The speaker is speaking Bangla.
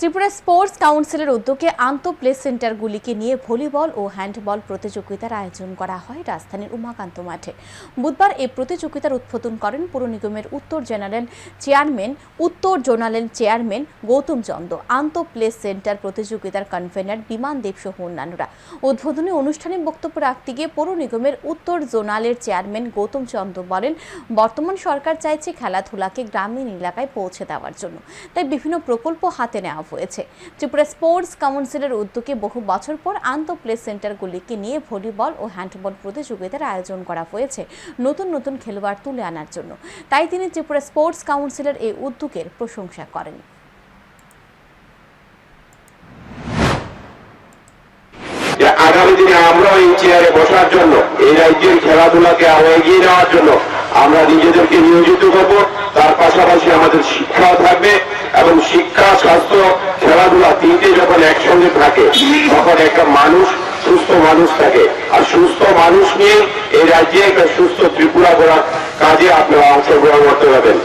ত্রিপুরা স্পোর্টস কাউন্সিলের উদ্যোগে আন্ত প্লে সেন্টারগুলিকে নিয়ে ভলিবল ও হ্যান্ডবল প্রতিযোগিতার আয়োজন করা হয় রাজধানীর উমাকান্ত মাঠে। বুধবার এই প্রতিযোগিতার উদ্বোধন করেন পুর নিগমের উত্তর জেনারেল চেয়ারম্যান, উত্তর জোনালের চেয়ারম্যান গৌতম চন্দ। আন্ত প্লে সেন্টার প্রতিযোগিতার কনভেনার বিমান দেব সহ অন্যান্যরা। উদ্বোধনী অনুষ্ঠানে বক্তব্য রাখতে গিয়ে পৌর নিগমের উত্তর জোনালের চেয়ারম্যান গৌতম চন্দ বলেন, বর্তমান সরকার চাইছে খেলাধুলাকে গ্রামীণ এলাকায় পৌঁছে দেওয়ার জন্য। তাই বিভিন্ন প্রকল্প হাতে নেওয়া হয়েছে। ত্রিপুরা স্পোর্টস কাউন্সিলের উদ্যোগে বহু বছর পর আন্ত প্লে সেন্টারগুলিকে নিয়ে ভলিবল ও হ্যান্ডবল প্রতিযোগিতার আয়োজন করা হয়েছে নতুন নতুন খেলোয়াড় তুলে আনার জন্য। তাই তিনি ত্রিপুরা স্পোর্টস কাউন্সিলের এই উদ্যোগের প্রশংসা করেন। আগামী দিনে আমরা এই চেয়ারে বসার জন্য, এই রাজ্যের খেলাধুলাকে আরও এগিয়ে নেওয়ার জন্য আমরা নিজেদেরকে নিয়োজিত করব। তার পাশাপাশি আমাদের শিক্ষাও থাকবে। শিক্ষা, স্বাস্থ্য, খেলাধুলা তিনটে যখন একসঙ্গে থাকে, তখন একটা মানুষ, সুস্থ মানুষ থাকে। আর সুস্থ মানুষ নিয়ে এই রাজ্যে একটা সুস্থ ত্রিপুরা করার কাজে আপনারা অংশগ্রহণ করতে পারবেন।